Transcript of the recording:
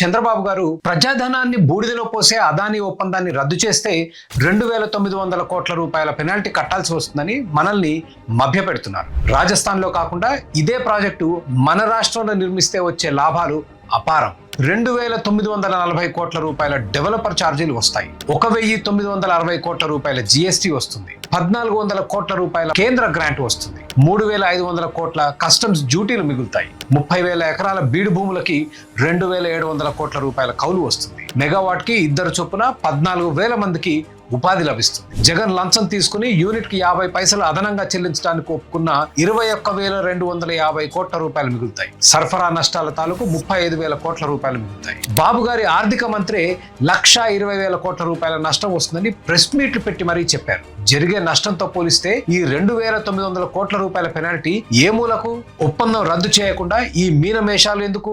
చంద్రబాబు గారు ప్రజాధనాన్ని బూడిదలో పోసే అదానీ ఒప్పందాన్ని రద్దు చేస్తే రెండు వేల తొమ్మిది వందల కోట్ల రూపాయల పెనాల్టీ కట్టాల్సి వస్తుందని మనల్ని మభ్యపెడుతున్నారు. రాజస్థాన్లో కాకుండా ఇదే ప్రాజెక్టు మన రాష్ట్రంలో నిర్మిస్తే వచ్చే లాభాలు అపారం. రెండు వేల తొమ్మిది వందల నలభై కోట్ల రూపాయల డెవలపర్ ఛార్జీలు వస్తాయి. ఒక వెయ్యి తొమ్మిది వందల అరవై కోట్ల రూపాయల జీఎస్టీ వస్తుంది. పద్నాలుగు వందల కోట్ల రూపాయల కేంద్ర గ్రాంట్ వస్తుంది. మూడు వేల ఐదు వందల కోట్ల కస్టమ్స్ డ్యూటీలు మిగులుతాయి. ముప్పై వేల ఎకరాల బీడు భూములకి రెండు వేల ఏడు వందల కోట్ల రూపాయల కౌలు వస్తుంది. మెగావాట్కి ఇద్దరు చొప్పున పద్నాలుగు వేల మందికి ఉపాధి లభిస్తుంది. జగన్ లంచం తీసుకుని యూనిట్కి యాభై పైసలు అదనంగా చెల్లించడానికి ఒప్పుకున్న ఇరవై ఒక్క వేల రెండు వందల యాభై కోట్ల రూపాయలు మిగులుతాయి. సరఫరా నష్టాల తాలూకు ముప్పై ఐదు వేల కోట్ల రూపాయలు మిగులుతాయి. బాబు గారి ఆర్థిక మంత్రి లక్ష ఇరవై వేల కోట్ల రూపాయల నష్టం వస్తుందని ప్రెస్ మీట్లు పెట్టి మరీ చెప్పారు. జరిగే నష్టంతో పోలిస్తే ఈ రెండు వేల తొమ్మిది వందల కోట్ల రూపాయల పెనాల్టీ ఏ మూలకు ఒప్పందం రద్దు చేయకుండా ఈ మీనమేషాలు ఎందుకు?